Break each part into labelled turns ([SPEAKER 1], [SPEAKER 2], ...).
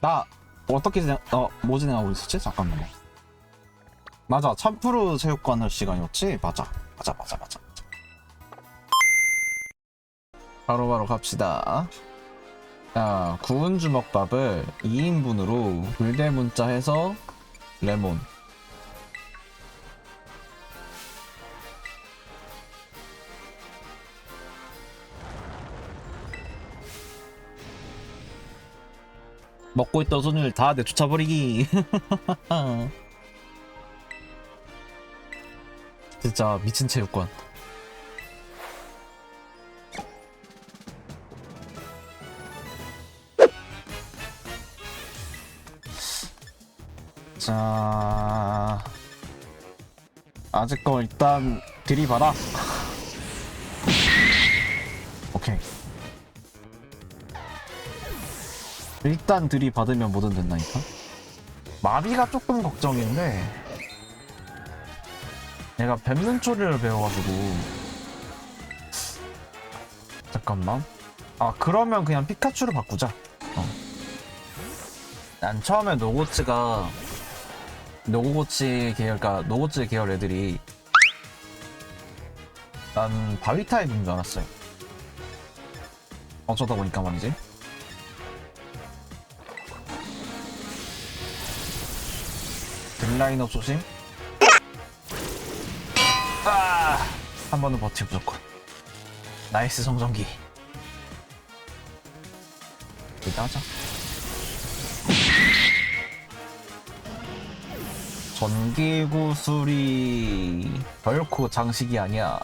[SPEAKER 1] 나 어떻게 진행, 어, 뭐 진행하고 있었지? 잠깐만요. 맞아, 참프루 체육관 할 시간이었지? 맞아, 맞아, 맞아, 맞아. 바로바로 갑시다. 자, 구운 주먹밥을 2인분으로 불대 문자 해서 레몬. 먹고 있던 손을 다 내쫓아버리기. 진짜 미친 체육관. 자, 아직 거 일단 들이봐라. 오케이. 일단 들이받으면 뭐든 된다니까? 마비가 조금 걱정인데 내가 뱀눈 초리를 배워가지고 잠깐만 아 그러면 그냥 피카츄로 바꾸자 어. 난 처음에 노고츠가 노고치 계열 그러니까 노고치 계열 애들이 난 바위 타입인 줄 알았어요 어쩌다 보니까 말이지 딜라인업 조심. 아! 한 번은 버티 무조건. 나이스 정전기. 일단 하자. 전기 구슬이 결코 장식이 아니야.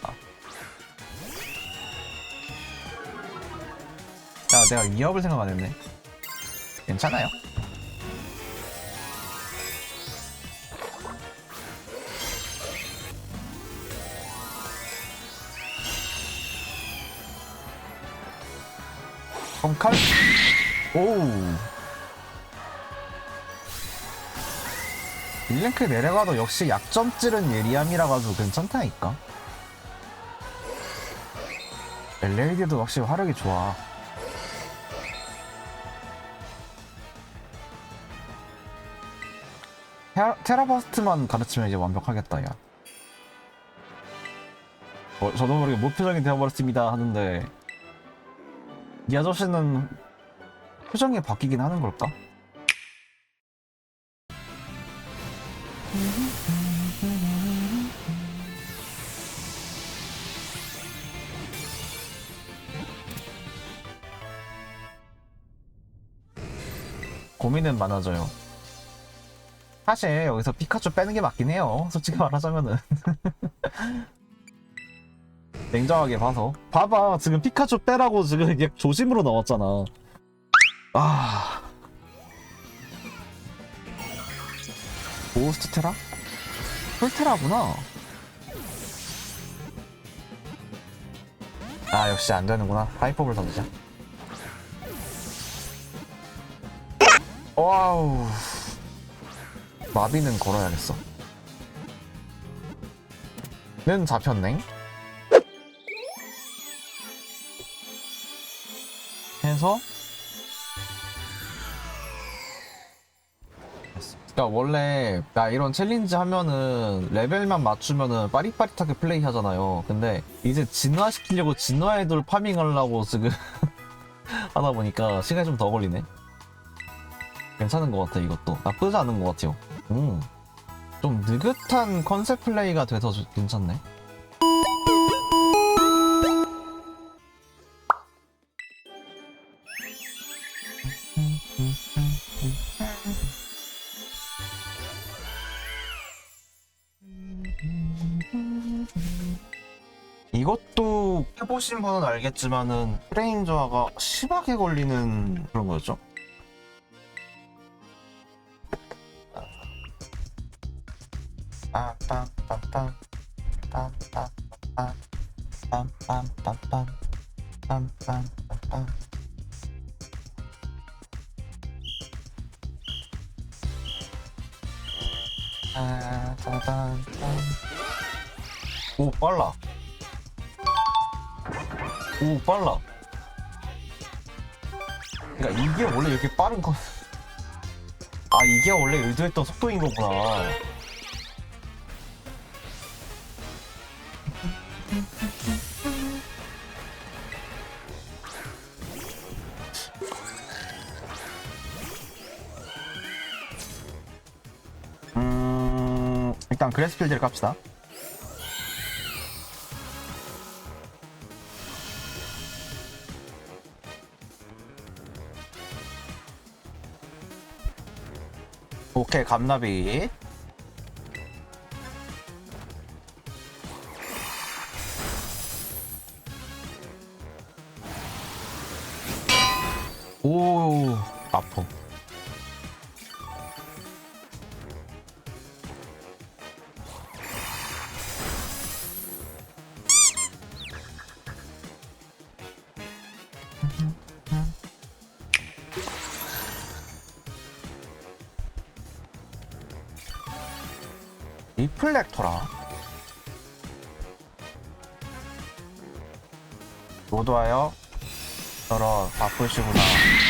[SPEAKER 1] 야, 내가 위협을 생각 안 했네. 괜찮아요. 손칼? 오우. 일랭크 내려가도 역시 약점질은 예리함이라 가지고 괜찮다니까. LAD도 확실히 화력이 좋아. 테라, 테라버스트만 가르치면 이제 완벽하겠다, 야. 어, 저도 모르게 무표정이 되어버렸습니다 하는데 이 아저씨는 표정이 바뀌긴 하는 걸까? 고민은 많아져요. 사실 여기서 피카츄 빼는 게 맞긴 해요. 솔직히 말하자면은. 냉정하게 봐서. 봐봐 지금 피카츄 빼라고 지금 이게 조심으로 나왔잖아. 아. 고스트 테라? 풀테라구나. 아 역시 안 되는구나. 하이퍼볼 던지자. 와우. 마비는 걸어야겠어. 는 잡혔네 해서 그러니까 원래 나 이런 챌린지 하면은 레벨만 맞추면은 빠릿빠릿하게 플레이 하잖아요. 근데 이제 진화시키려고 진화 애들 파밍하려고 지금 하다 보니까 시간이 좀 더 걸리네. 괜찮은 것 같아 이것도 나쁘지 않은 것 같아요. 음. 좀 느긋한 컨셉 플레이가 돼서 좀 괜찮네. 이것도 해보신 분은 알겠지만은 프레임 저하가 심하게 걸리는 그런 거였죠? 빰빰빰빰 빰빰빰빰 빰빰빰빰 빰빰 딴. 오 빨라 오 빨라 그러니까 이게 원래 이렇게 빠른 건 아 이게 원래 의도했던 속도인 거구나. 그래스필드를 깝시다. 오케이 감나비 리플렉터라. 못 와요? 저러 바쁘시구나.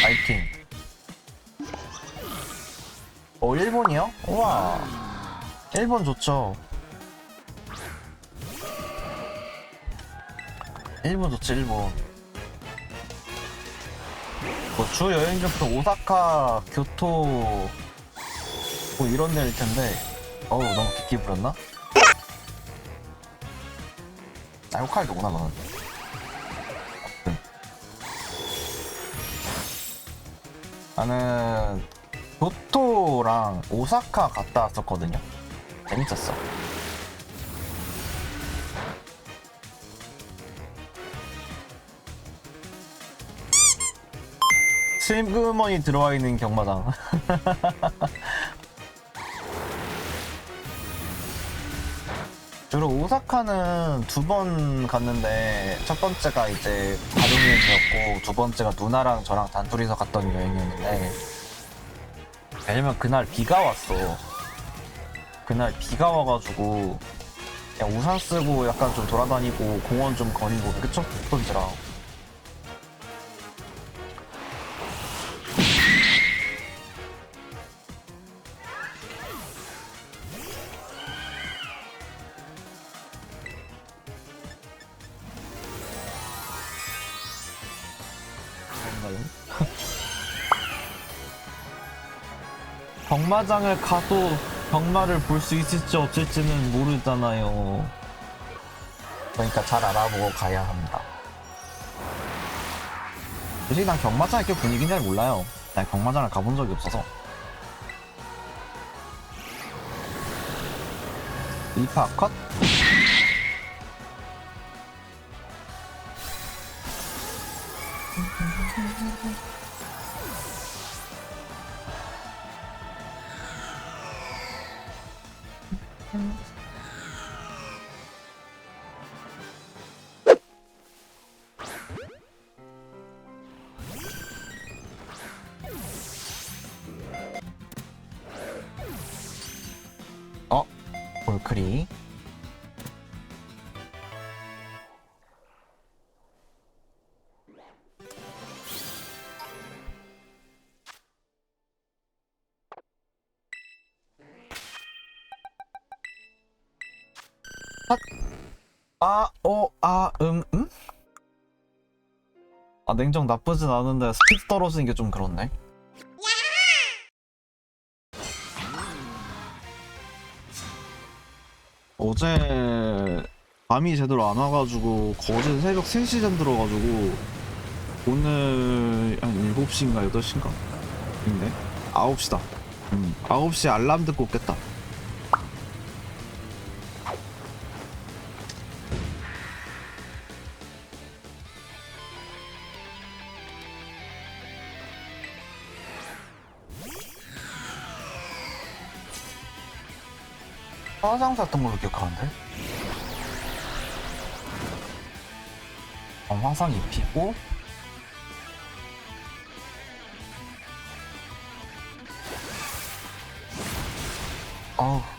[SPEAKER 1] 파이팅. 어 일본이요? 우와. 일본 좋죠. 일본 좋지 일본. 뭐주 여행지부터 오사카, 교토 뭐 이런 데일 텐데 어우 너무 깊게 부렸나? 짤칼도구나 너는 네. 나는 교토랑 오사카 갔다 왔었거든요 재밌었어 슬그머니 들어와 있는 경마장 주로 오사카는 두 번 갔는데 첫 번째가 이제 가족 여행이었고 두 번째가 누나랑 저랑 단둘이서 갔던 여행이었는데 왜냐면 그날 비가 왔어. 그날 비가 와가지고 그냥 우산 쓰고 약간 좀 돌아다니고 공원 좀 거니고 그게 좀 좋던지라 경마장을 가도 경마를 볼 수 있을지 없을지는 모르잖아요. 그러니까 잘 알아보고 가야 합니다. 솔직히 난 경마장의 그 분위기는 잘 몰라요. 난 경마장을 가본 적이 없어서. 이파 컷? 어? 볼크리 아, 어, 아, 음, 음? 아, 냉정 나쁘진 않은데 스피드 떨어지는 게 좀 그렇네. 어제 밤이 제대로 안 와가지고 거제 새벽 3시 전 들어가지고 오늘 한 7시인가 8시인가? 인데 9시다 음, 9시 알람 듣고 깼다 화장 샀던 걸로 기억하는데? 어, 화상 입히고 어우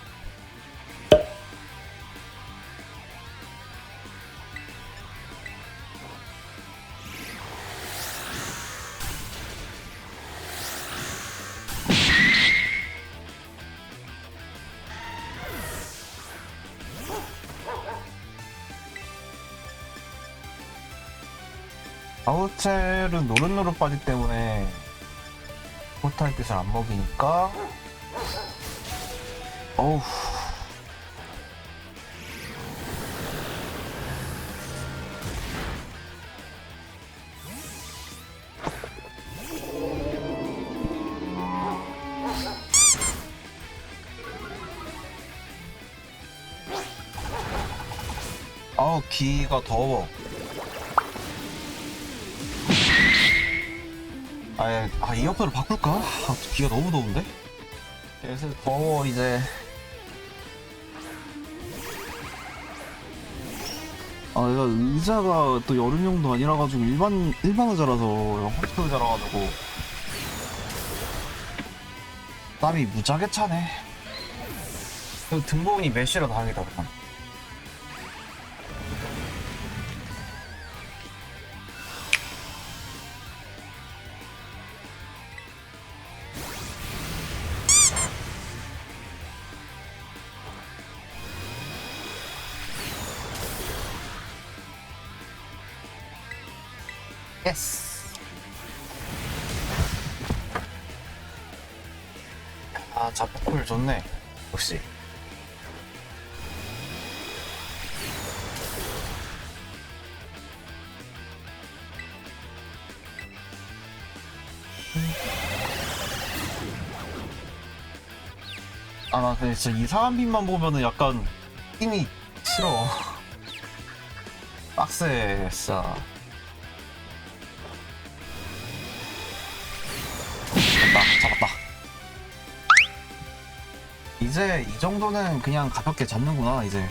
[SPEAKER 1] 아우첼은 노릇노릇 빠지 때문에 포탈 뜻을 안 먹이니까. 어우. 아우 기가 더워 아예 아 이어폰을 바꿀까? 아, 귀가 너무 더운데? 그래서 더워 이제 아 내가 의자가 또 여름용도 아니라 가지고 일반 일반 의자라서 화이트 의자라 가지고 땀이 무지하게 차네 그 등 부분이 메쉬로 다행이다 그냥 예스. 아, 자폭풀 좋네. 역시. 아, 나 근데 진짜 이상한 빛만 보면은 약간 힘이 싫어. 빡세, 진짜. 이제 이 정도는 그냥 가볍게 잡는구나 이제